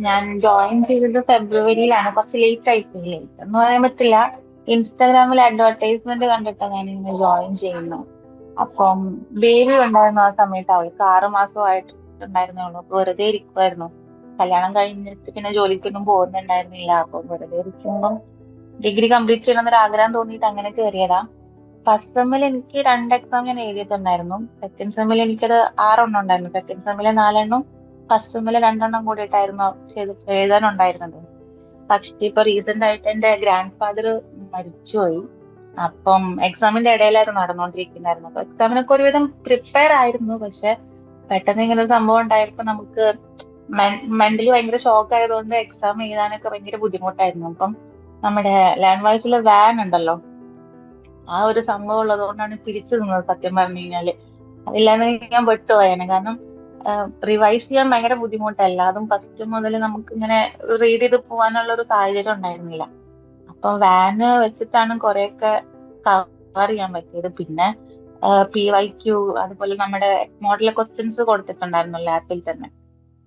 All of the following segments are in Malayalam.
ഞാൻ ജോയിൻ ചെയ്തത് ഫെബ്രുവരിയിലാണ് കുറച്ച് ലേറ്റ് ആയിപ്പോയി. ലേറ്റ് എന്ന് പറയാൻ പറ്റില്ല. ഇൻസ്റ്റാഗ്രാമിൽ അഡ്വർടൈസ്മെന്റ് കണ്ടിട്ടാണ് ഞാൻ ഇങ്ങനെ ജോയിൻ ചെയ്യുന്നു. അപ്പം ബേബി ഉണ്ടായിരുന്നു ആ സമയത്ത്. അവൾക്ക് ആറ് മാസമായിട്ടുണ്ടായിരുന്നേ ഉള്ളൂ അപ്പൊ വെറുതെ ഇരിക്കുമായിരുന്നു കല്യാണം കഴിഞ്ഞിട്ട് പിന്നെ ജോലിക്കൊന്നും പോകുന്നുണ്ടായിരുന്നില്ല. അപ്പൊ വെറുതെ ഇരിക്കുമ്പം ഡിഗ്രി കംപ്ലീറ്റ് ചെയ്യണം എന്നൊരു ആഗ്രഹം തോന്നിയിട്ട് അങ്ങനെ കയറിയതാ ഫസ്റ്റ് സെമ്മിൽ എനിക്ക് രണ്ട് എക്സാം ഞാൻ എഴുതിയിട്ടുണ്ടായിരുന്നു. സെക്കൻഡ് സെമ്മിൽ എനിക്കത് ആറെണ്ണം ഉണ്ടായിരുന്നു. സെക്കൻഡ് സെമ്മിലെ നാലെണ്ണം ഫസ്റ്റ് സെമ്മിൽ രണ്ടെണ്ണം കൂടിയിട്ടായിരുന്നു ചെയ്ത് എഴുതാനുണ്ടായിരുന്നത്. പക്ഷേ ഇപ്പൊ റീസെന്റ് ആയിട്ട് എന്റെ ഗ്രാൻഡ് ഫാദർ മരിച്ചുപോയി. അപ്പം എക്സാമിന്റെ ഇടയിലായിരുന്നു നടന്നുകൊണ്ടിരിക്കുന്നായിരുന്നു. അപ്പൊ എക്സാമിനൊക്കെ ഒരുവിധം പ്രിപ്പയർ ആയിരുന്നു. പക്ഷെ പെട്ടെന്ന് ഇങ്ങനെ ഒരു സംഭവം ഉണ്ടായപ്പോ നമുക്ക് മെന്റലി ഭയങ്കര ഷോക്ക് ആയതുകൊണ്ട് എക്സാം എഴുതാനൊക്കെ ഭയങ്കര ബുദ്ധിമുട്ടായിരുന്നു. അപ്പം നമ്മുടെ ലാൻഡ് വൈസിലെ വാൻ ഉണ്ടല്ലോ. ആ ഒരു സംഭവം ഉള്ളത് കൊണ്ടാണ് പിടിച്ചു നിന്നത് സത്യം പറഞ്ഞു കഴിഞ്ഞാൽ. അതില്ലാന്ന് ഞാൻ വിട്ടുപോയേനെ. കാരണം റിവൈസ് ചെയ്യാൻ ഭയങ്കര ബുദ്ധിമുട്ടല്ല. അതും ഫസ്റ്റ് മുതൽ നമുക്ക് ഇങ്ങനെ റീഡ് ചെയ്ത് പോകാനുള്ള ഒരു സാഹചര്യം ഉണ്ടായിരുന്നില്ല. അപ്പൊ വാന് വെച്ചിട്ടാണ് കുറെയൊക്കെ കവർ ചെയ്യാൻ പറ്റിയത്. പിന്നെ പി വൈ ക്യു അതുപോലെ നമ്മുടെ മോഡൽ ക്വസ്റ്റ്യൻസ് കൊടുത്തിട്ടുണ്ടായിരുന്നു ലാപ്പിൽ തന്നെ.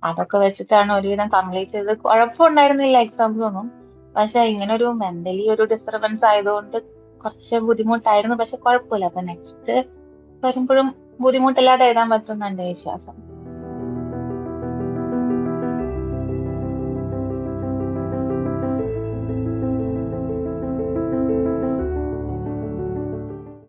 അതൊക്കെ വെച്ചിട്ടാണ് ഒരുവിധം കംപ്ലീറ്റ് ചെയ്തത് കുഴപ്പമുണ്ടായിരുന്നില്ല എക്സാംസ് ഒന്നും. പക്ഷെ ഇങ്ങനെ ഒരു മെന്റലി ഒരു ഡിസ്റ്റർബൻസ് ആയതുകൊണ്ട് കുറച്ച് ബുദ്ധിമുട്ടായിരുന്നു. പക്ഷെ കുഴപ്പമില്ല. അപ്പൊ നെക്സ്റ്റ് വരുമ്പോഴും ബുദ്ധിമുട്ടില്ലാതെ എഴുതാൻ പറ്റുന്നുണ്ട് വിശ്വാസം.